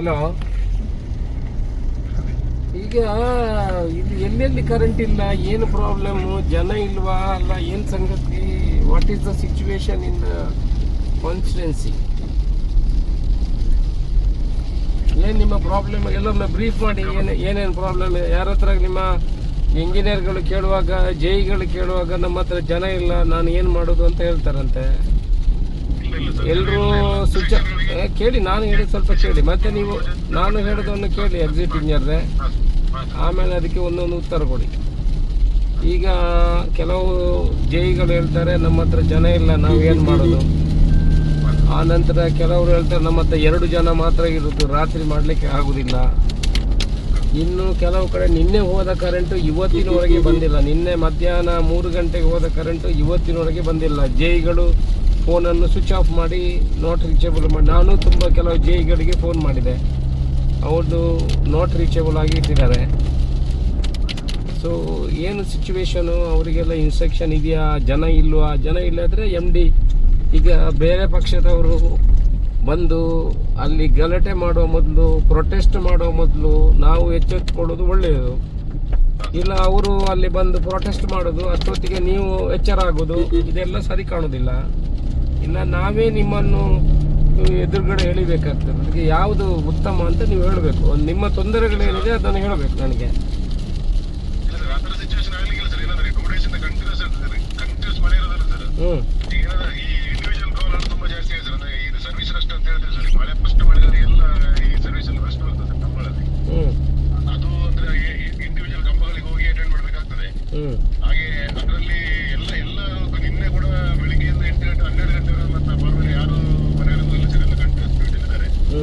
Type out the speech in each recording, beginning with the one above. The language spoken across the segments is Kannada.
ಹಲೋ? ಈಗ ಇಲ್ಲಿ ಎಲ್ಲೆಲ್ಲಿ ಕರೆಂಟ್ ಇಲ್ಲ, ಏನು ಪ್ರಾಬ್ಲಮ್ ಜನ ಇಲ್ವಾ ಅಲ್ಲ, ಏನು ಸಂಗತಿ? What is the situation in constituency ಏನು ನಿಮ್ಮ ಪ್ರಾಬ್ಲಮ್ ಎಲ್ಲೊಮ್ಮೆ ಬ್ರೀಫ್ ಮಾಡಿ, ಏನು, ಏನೇನು ಪ್ರಾಬ್ಲಮ್ ಯಾರ ಹತ್ರ ನಿಮ್ಮ ಇಂಜಿನಿಯರ್ಗಳು ಕೇಳುವಾಗ ಜೈಗಳು ಕೇಳುವಾಗ ನಮ್ಮ ಹತ್ರ ಜನ ಇಲ್ಲ, ನಾನು ಏನು ಮಾಡೋದು ಅಂತ ಹೇಳ್ತಾರಂತೆ. ಎಲ್ಲರೂ ಸ್ವಿಚ್ ಕೇಳಿ, ನಾನು ಹೇಳಿದ ಸ್ವಲ್ಪ ಕೇಳಿ. ಮತ್ತೆ ನೀವು, ನಾನು ಹೇಳೋದನ್ನು ಕೇಳಿ ಎಕ್ಸಿಟ್ ಇಂಜಿನಿಯರ್ರೆ ಆಮೇಲೆ ಅದಕ್ಕೆ ಒಂದೊಂದು ಉತ್ತರ ಕೊಡಿ. ಈಗ ಕೆಲವು ಜೈಗಳು ಹೇಳ್ತಾರೆ, ನಮ್ಮ ಹತ್ರ ಜನ ಇಲ್ಲ, ನಾವು ಏನು ಮಾಡೋದು? ಆ ನಂತರ ಕೆಲವರು ಹೇಳ್ತಾರೆ, ನಮ್ಮ ಹತ್ರ ಎರಡು ಜನ ಮಾತ್ರ ಇರೋದು, ರಾತ್ರಿ ಮಾಡಲಿಕ್ಕೆ ಆಗೋದಿಲ್ಲ. ಇನ್ನು ಕೆಲವು ಕಡೆ, ನಿನ್ನೆ ಹೋದ ಕರೆಂಟು ಇವತ್ತಿನವರೆಗೆ ಬಂದಿಲ್ಲ, ನಿನ್ನೆ ಮಧ್ಯಾಹ್ನ ಮೂರು ಗಂಟೆಗೆ ಹೋದ ಕರೆಂಟು ಇವತ್ತಿನವರೆಗೆ ಬಂದಿಲ್ಲ. ಜೈಗಳು ಫೋನನ್ನು ಸ್ವಿಚ್ ಆಫ್ ಮಾಡಿ ನಾಟ್ ರೀಚೇಬಲ್ ಮಾಡಿ. ನಾನು ತುಂಬ ಕೆಲವು ಜೈಗಳಿಗೆ ಫೋನ್ ಮಾಡಿದೆ. ಅವ್ರದ್ದು ನಾಟ್ ರೀಚೇಬಲ್ ಆಗಿ ಇಟ್ಟಿದ್ದಾರೆ. ಸೊ ಏನು ಸಿಚುವೇಶನು ಅವರಿಗೆಲ್ಲ ಇನ್ಸ್ಟ್ರಕ್ಷನ್ ಇದೆಯಾ? ಜನ ಇಲ್ವಾ? ಜನ ಇಲ್ಲದ್ರೆ ಎಂ ಡಿ ಈಗ ಬೇರೆ ಪಕ್ಷದವರು ಬಂದು ಅಲ್ಲಿ ಗಲಾಟೆ ಮಾಡುವ ಮೊದಲು ಪ್ರೊಟೆಸ್ಟ್ ಮಾಡುವ ಮೊದಲು ನಾವು ಎಚ್ಚೆತ್ತುಕೊಳ್ಳೋದು ಒಳ್ಳೆಯದು. ಇಲ್ಲ, ಅವರು ಅಲ್ಲಿ ಬಂದು ಪ್ರೊಟೆಸ್ಟ್ ಮಾಡೋದು, ಅಷ್ಟೊತ್ತಿಗೆ ನೀವು ಎಚ್ಚರ ಆಗೋದು, ಇದೆಲ್ಲ ಸರಿ ಕಾಣೋದಿಲ್ಲ. ಇಲ್ಲ ನಾವೇ ನಿಮ್ಮನ್ನು ಎದುರುಗಡೆ ಎಳಿಬೇಕಾಗ್ತದೆ. ಅದಕ್ಕೆ ಯಾವುದು ಉತ್ತಮ ಅಂತ ನೀವು ಹೇಳಬೇಕು. ನಿಮ್ಮ ತೊಂದರೆಗಳೇನಿದೆ ಅದನ್ನು ಹೇಳಬೇಕು ನನಗೆ. ಹ್ಞೂ ಸರ್, ಆ ಥರ situation ಆಗ್ಲಿಕ್ಕಿಲ್ಲ ಸರ್. ಏನಂದ್ರೆ two days ಇಂದ continuous ಇರ್ತದೆ ಸರ್. Continuous ಮಳೆ ಇರೋದಲ್ಲ ಸರ್. ಹ್ಞೂ ಈಗ ಏನಂದ್ರೆ ಈ individual call ಅಲ್ಲಿ ತುಂಬಾ ಜಾಸ್ತಿ ಆಗಿದೆ ಸರ್. ಅಂದ್ರೆ ಈ service rush ಅಂತ ಹೇಳ್ತಾರೆ ಸರ್. ಈ ಮಳೆ first ಮಳೆಯಲ್ಲಿ ಎಲ್ಲ ಈ service ಅಲ್ಲಿ rush ಬರ್ತದೆ ಸರ್ ಕಂಬಗಳಲ್ಲಿ. ಹ್ಞೂ ಅದು ಅಂದ್ರೆ ಈ- ಈ individual ಕಂಬಗಳಿಗೆ ಹೋಗಿ attend ಮಾಡ್ಬೇಕಾಗ್ತದೆ. ಹ್ಞೂ ಹಾಗೆ ಅದರಲ್ಲಿ ಎಲ್ಲ ಎಲ್ಲ ನಿನ್ನೆ ಕೂಡ ಬೆಳಿಗ್ಗೆಯಿಂದ ಎಂಟು ಗಂಟೆ ಹನ್ನೆರಡು ಗಂಟೆವರೆಗೆ ಮತ್ತೆ ಅಪಾರ್ಟ್ಮೆಂಟ್ ಯಾರು ಮನೆಯಲ್ಲೂ ಇಲ್ಲ ಸರ್ ಎಲ್ಲ ಕಂಟಿನ್ಯೂಸ್ ಡ್ಯೂಟಿ ಇದ್ದಾರೆ ಹ್ಞೂ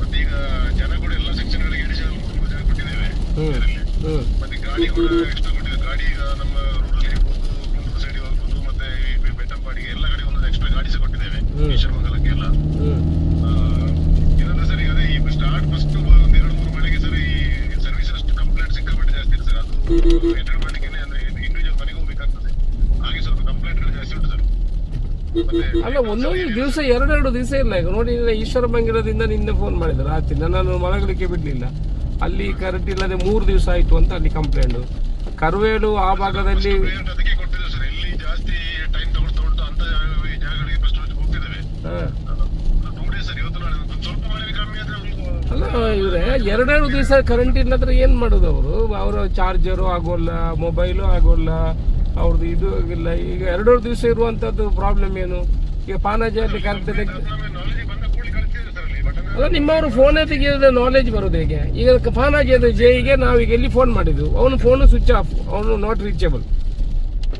ಮತ್ತೆ ಈಗ ಜನ ಕೂಡ ಎಲ್ಲ ಸೆಕ್ಷನ್ಗಳಿಗೆ ಎಡಿಷನಲ್ ಮೂರು ಜನ ಕೊಟ್ಟಿದ್ದೇವೆ ಹ್ಞೂ ಇದರಲ್ಲಿ. ಹ್ಞೂ ಮತ್ತೆ ಗಾಡಿ ಕೂಡ ಎಕ್ಸ್ಟ್ರಾ ಕೊಟ್ಟಿದೆ ಗಾಡಿ ಈಗ ನಮ್ಮ ರೂರಲ್ ಇರ್ಬೋದು ಕುಂದೂರು ಸೈಡ್ ಹೋಗ್ಬೋದು ಮತ್ತೆ ಬೆಟ್ಟಂಪಾಡಿಗೆ ಎಲ್ಲ ಕಡೆ ಒಂದೊಂದು ಎಕ್ಸ್ಟ್ರಾ ಗಾಡಿ ಸಹ ಕೊಟ್ಟಿದ್ದೇವೆ. ಈಶ್ವರಮಂಗಲಕ್ಕೆ ಎಲ್ಲ. ಏನಂದ್ರೆ ಸರ್ ಅದೇ ಈ ಸ್ಟಾರ್ಟ್ ಫಸ್ಟ್ ಒಂದು ಎರಡು ಮೂರು ಮಳೆಗೆ ಸರ್ ಈ ಸರ್ವಿಸ್ ಅಷ್ಟು ಕಂಪ್ಲೇಂಟ್ ಸಿಕ್ಕಾಪಟ್ಟೆ ಜಾಸ್ತಿ ಇದೆ ಸರ್. ಅದು ಎರಡು ಮನೆಗೆ ಅಂದ್ರೆ ಇಂಡಿವಿಜುವಲ್ ಮನೆಗೆ ಹೋಗ್ಬೇಕಾಗ್ತದೆ. ಹಾಗೆ ಸ್ವಲ್ಪ ಕಂಪ್ಲೇಂಟ್ಗಳು ಜಾಸ್ತಿ ಉಂಟು ಸರ್. ಅಲ್ಲ ಒಂದೊಂದು ದಿವಸ ಎರಡೆರಡು ದಿವಸ ಇಲ್ಲ. ಈಗ ನೋಡಿ ಈಶ್ವರ ಮಂಗಿರದಿಂದ ನಿನ್ನೆ ಫೋನ್ ಮಾಡಿದ್ರು ರಾತ್ರಿ. ನನ್ನನ್ನು ಮಲಗಲಿಕ್ಕೆ ಬಿಡಲಿಲ್ಲ. ಅಲ್ಲಿ ಕರೆಂಟ್ ಇಲ್ಲದೆ ಮೂರು ದಿವಸ ಆಯಿತು ಅಂತ ಅಲ್ಲಿ ಕಂಪ್ಲೇಂಟು ಕರುವೇಲು ಆ ಭಾಗದಲ್ಲಿ ಅಲ್ಲ ಇವರೇ ಎರಡೆರಡು ದಿವಸ ಕರೆಂಟ್ ಇಲ್ಲದ್ರೆ ಏನು ಮಾಡೋದು ಅವರು? ಅವರ ಚಾರ್ಜರು ಆಗೋಲ್ಲ ಮೊಬೈಲು ಆಗೋಲ್ಲ ಅವ್ರದ್ದು ಇದು ಆಗಿಲ್ಲ. ಈಗ ಎರಡೆರಡು ದಿವಸ ಇರುವಂಥದ್ದು ಪ್ರಾಬ್ಲಮ್ ಏನು? ಈಗ ಪಾನಾಜಿಯಲ್ಲಿ ಕರೆಂಟ್ ತೆಗೆ ನಮಗೆ ನಾಲೆಜ್ ಬಂದ ಕೂಡಲೇ ಕಳಿಸ್ತಿದೆ ಸರ್ ಅಲ್ಲಿ ನಿಮ್ಮವರು ಫೋನೇ ತೆಗೆಯೋದು ನಾಲೆಜ್ ಬರೋದು ಹೇಗೆ? ಈಗ ಫಾನಾಜಿಯದು ಜೈಗೆ ನಾವೀಗ ಎಲ್ಲಿ ಫೋನ್ ಮಾಡಿದ್ವು? ಅವನು ಫೋನು ಸ್ವಿಚ್ ಆಫ್ ಅವನು ನಾಟ್ ರೀಚೇಬಲ್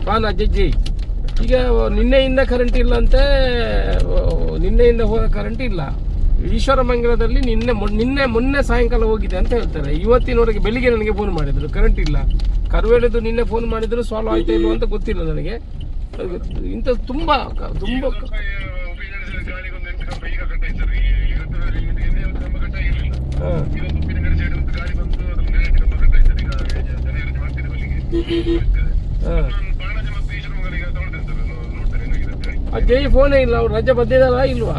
ಫಾನಾಜ್ ಜೈ. ಈಗ ನಿನ್ನೆಯಿಂದ ಕರೆಂಟ್ ಇಲ್ಲ ಅಂತ ನಿನ್ನೆಯಿಂದ ಹೋದ ಕರೆಂಟ್ ಇಲ್ಲ. ಈಶ್ವರ ಮಂಗಲದಲ್ಲಿ ನಿನ್ನೆ ನಿನ್ನೆ ಮೊನ್ನೆ ಸಾಯಂಕಾಲ ಹೋಗಿದೆ ಅಂತ ಹೇಳ್ತಾರೆ. ಇವತ್ತಿನವರೆಗೆ ಬೆಳಿಗ್ಗೆ ನನಗೆ ಫೋನ್ ಮಾಡಿದ್ರು ಕರೆಂಟ್ ಇಲ್ಲ. ಕರುವೇಳದು ನಿನ್ನೆ ಫೋನ್ ಮಾಡಿದ್ರು ಸಾಲ್ವ್ ಆಯ್ತಾ ಇಲ್ವೋ ಅಂತ ಗೊತ್ತಿಲ್ಲ ನನಗೆ. ಇಂಥದ್ದು ಇಂಥ ತುಂಬ ತುಂಬ ಜೈ ಫೋನೇ ಇಲ್ಲ ಅವ್ರು ರಜೆ ಬಂದಿದಾರ ಇಲ್ವಾ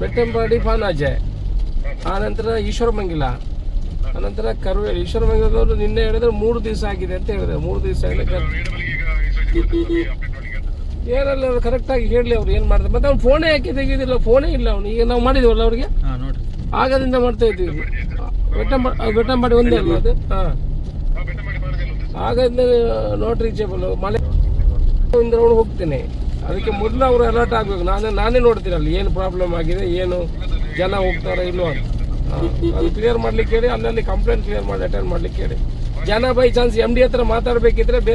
ಬೆಟ್ಟಂಪಾಡಿ ಫಾನಾಜೆ ಆ ನಂತರ ಈಶ್ವರ ಮಂಗಿಲ ಅನಂತರ ಕರು ಈಶ್ವರ ಮಂಗಿಲದವರು ನಿನ್ನೆ ಹೇಳಿದ್ರೆ ಮೂರು ದಿವಸ ಆಗಿದೆ ಅಂತ ಹೇಳಿದ್ರೆ. ಮೂರು ದಿವಸ ಏನಲ್ಲ ಅವ್ರು ಕರೆಕ್ಟಾಗಿ ಹೇಳಲಿ ಅವ್ರು ಏನು ಮಾಡ್ತಾರೆ. ಮತ್ತೆ ಅವ್ನು ಫೋನೇ ಹಾಕಿ ತೆಗೆಯೋದಿಲ್ಲ? ಫೋನೇ ಇಲ್ಲ ಅವ್ನು. ಈಗ ನಾವು ಮಾಡಿದ್ವಲ್ಲ ಅವ್ರಿಗೆ? ಆಗದಿಂದ ಮಾಡ್ತಾ ಇದ್ದೀವಿ. ಬೆಟ್ಟಂಬ ಮಾಡಿ ಒಂದೇ ಅಲ್ಲ ಅದು? ಹಾಂ. ಬೆಟ್ಟ ಆಗದಿಂದ ನೋಟ್ ರೀಚೇಬಲ್ ಮಳೆ ಇಂದ ಅವ್ನು ಹೋಗ್ತೇನೆ. ಅದಕ್ಕೆ ಮೊದಲು ಅವರು ಅಲರ್ಟ್ ಆಗಬೇಕು. ನಾನೇ ನಾನೇ ನೋಡ್ತೀನಿ ಅಲ್ಲಿ ಏನು ಪ್ರಾಬ್ಲಮ್ ಆಗಿದೆ ಏನು ಜನ ಹೋಗ್ತಾರ ಇಲ್ವೋ ಅಂತ. ಅದು ಕ್ಲಿಯರ್ ಮಾಡ್ಲಿಕ್ಕೆ ಹೇಳಿ, ಅಲ್ಲಲ್ಲಿ ಕಂಪ್ಲೇಂಟ್ ಕ್ಲಿಯರ್ ಮಾಡಿ ಅಟೆಂಡ್ ಮಾಡ್ಲಿಕ್ಕೆ ಹೇಳಿ. ಜನ ಬೈ ಚಾನ್ಸ್ ಎಂ ಡಿ ಹತ್ರ ಮಾತಾಡಬೇಕಿದ್ರೆ ಬೇರೆ